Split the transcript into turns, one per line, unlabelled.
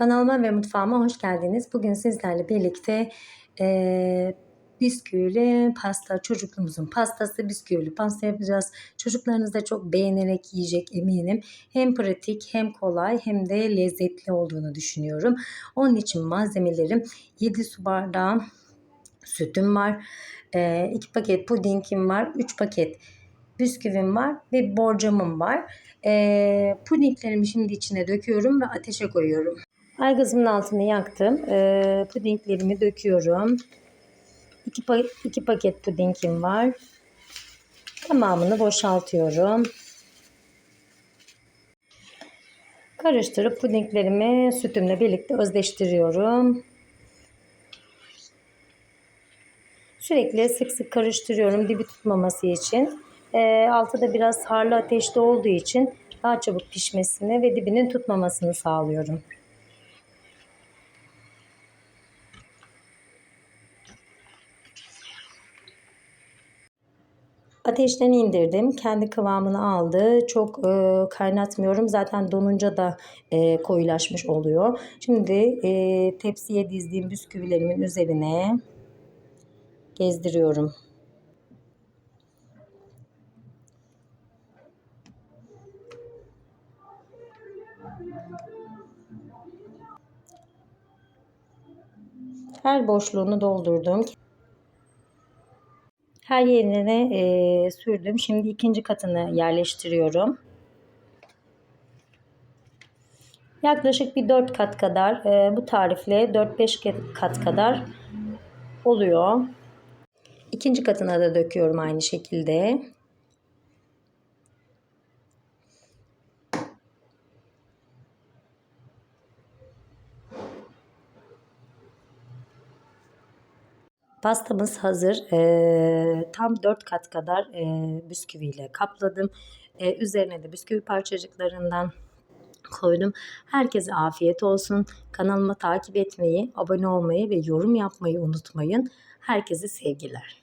Kanalıma ve mutfağıma hoş geldiniz. Bugün sizlerle birlikte eee bisküvili pasta, çocukluğumuzun pastası bisküvili pasta yapacağız. Çocuklarınız da çok beğenerek yiyecek eminim. Hem pratik hem kolay hem de lezzetli olduğunu düşünüyorum. Onun için malzemelerim 7 su bardağı sütüm var. 2 paket pudingim var. 3 paket bisküvim var ve borcamım var. Eee pudinglerimi şimdi içine döküyorum ve ateşe koyuyorum. Aygazımın altını yaktım. Eee pudinglerimi döküyorum. 2 pa iki paket pudingim var. Tamamını boşaltıyorum. Karıştırıp pudinglerimi sütümle birlikte özleştiriyorum. Sürekli sık sık karıştırıyorum dibi tutmaması için. E, altı da biraz harlı ateşte olduğu için daha çabuk pişmesini ve dibinin tutmamasını sağlıyorum. Ateşten indirdim. Kendi kıvamını aldı. Çok e, kaynatmıyorum. Zaten donunca da e, koyulaşmış oluyor. Şimdi e, tepsiye dizdiğim bisküvilerimin üzerine gezdiriyorum. Her boşluğunu doldurdum. Her yerine e, sürdüm. Şimdi ikinci katını yerleştiriyorum. Yaklaşık bir 4 kat kadar e, bu tarifle 4-5 kat kadar oluyor. İkinci katına da döküyorum aynı şekilde. Pastamız hazır. Ee, tam 4 kat kadar e, bisküviyle kapladım. Ee, üzerine de bisküvi parçacıklarından koydum. Herkese afiyet olsun. Kanalıma takip etmeyi, abone olmayı ve yorum yapmayı unutmayın. Herkese sevgiler.